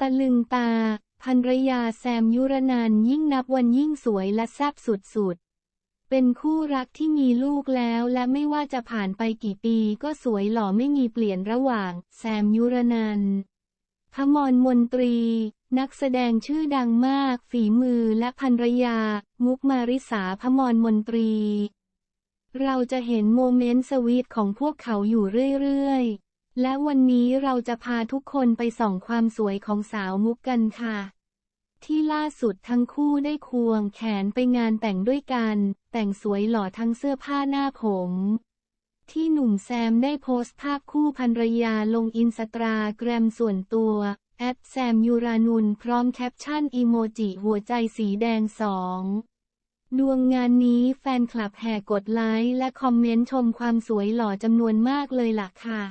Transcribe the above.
ตะลึงตาภรรยาแซมยุรนันยิ่งนับวันยิ่งสวยและแซ่บสุดๆ เป็นคู่รักที่มีลูกแล้วและไม่ว่าจะผ่านไปกี่ปีก็สวยหล่อไม่มีเปลี่ยนระหว่าง แซมยุรนันพมรมนตรี นักแสดงชื่อดังมาก ฝีมือและภรรยา มุกมาริสาพมรมนตรี เราจะเห็นโมเมนต์สวีทของพวกเขาอยู่เรื่อยๆ และวันนี้เราจะพาทุกคนไปส่องความสวยของสาวมุกกันค่ะ ที่ล่าสุดทั้งคู่ได้ควงแขนไปงานแต่งด้วยกัน แต่งสวยหล่อทั้งเสื้อผ้าหน้าผม ที่หนุ่มแซมได้โพสต์ภาพคู่ภรรยาลงอินสตาแกรมส่วนตัวแอดแซมยูรานุนพร้อมแคปชั่นอีโมจิหัวใจสีแดงสองดวงงานนี้แฟนคลับแห่กดไลค์และคอมเมนต์ชมความสวยหล่อจำนวนมากเลยล่ะค่ะ